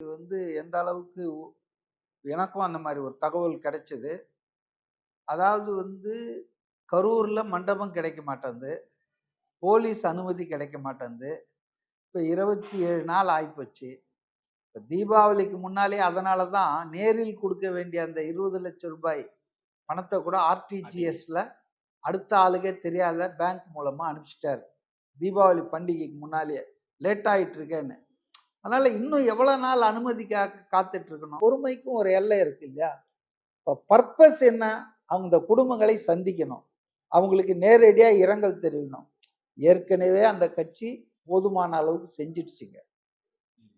இது வந்து எந்த அளவுக்கு எனக்கும் அந்த மாதிரி ஒரு தகவல் கிடைச்சது. அதாவது வந்து கரூர்ல மண்டபம் கிடைக்க மாட்டேங்குது போலீஸ் அனுமதி கிடைக்க மாட்டேங்குது இப்போ இருபத்தி ஏழு நாள் ஆயிப்போச்சு. இப்போ தீபாவளிக்கு முன்னாலே அதனால தான் நேரில் கொடுக்க வேண்டிய அந்த இருபது லட்சம் ரூபாய் பணத்தை கூட ஆர்டிஜிஎஸ்ல அடுத்த ஆளுக்கே தெரியாத பேங்க் மூலமா அனுப்பிச்சிட்டாரு. தீபாவளி பண்டிகைக்கு முன்னாலேயே லேட் ஆயிட்டு இருக்கேன்னு. அதனால இன்னும் எவ்வளோ நாள் அனுமதிக்காக காத்துட்டு இருக்கணும் பொறுமைக்கும் ஒரு எல்லை இருக்கு இல்லையா? இப்போ பர்பஸ் என்ன? அவங்க குடும்பங்களை சந்திக்கணும். அவங்களுக்கு நேரடியாக இரங்கல் தெரிவிக்கணும். ஏற்கனவே அந்த கட்சி போதுமான அளவுக்கு செஞ்சிடுச்சுங்க.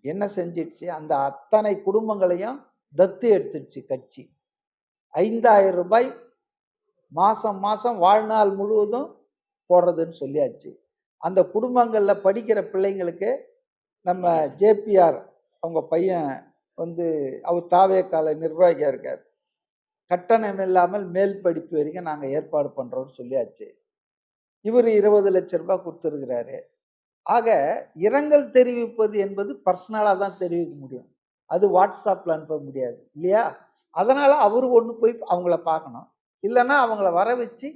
என்ன செஞ்சிடுச்சு? அந்த அத்தனை குடும்பங்களையும் தத்து எடுத்துடுச்சு கட்சி. ஐந்தாயிரம் ரூபாய் மாதம் மாதம் வாழ்நாள் முழுவதும் போடுறதுன்னு சொல்லியாச்சு. அந்த குடும்பங்களில் படிக்கிற பிள்ளைங்களுக்கு நம்ம ஜேபிஆர் அவங்க பையன் வந்து அவர் தாவேக்கால நிர்வாகியா இருக்கார். கட்டணம் இல்லாமல் மேல் படிப்பு வரைக்கும் நாங்கள் ஏற்பாடு பண்ணுறோம்னு சொல்லியாச்சு. இவர் இருபது லட்சம் ரூபாய் கொடுத்துருக்கிறாரு. ஆக இரங்கல் தெரிவிப்பது என்பது பர்சனலாக தான் தெரிவிக்க முடியும். அது வாட்ஸ்அப்பில் அனுப்ப முடியாது இல்லையா? அதனால் அவர் ஒன்று போய் அவங்கள பார்க்கணும். இல்லைன்னா அவங்கள வர வச்சு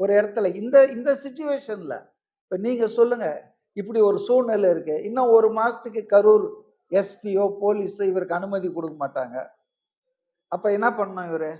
ஒரு இடத்துல இந்த இந்த சுச்சுவேஷனில் இப்போ நீங்கள் சொல்லுங்கள் இப்படி ஒரு சூழ்நிலை இருக்கு. இன்னும் ஒரு மாசத்துக்கு கரூர் எஸ்பியோ போலீஸோ இவருக்கு அனுமதி கொடுக்க மாட்டாங்க. அப்ப என்ன பண்ணணும் இவரு?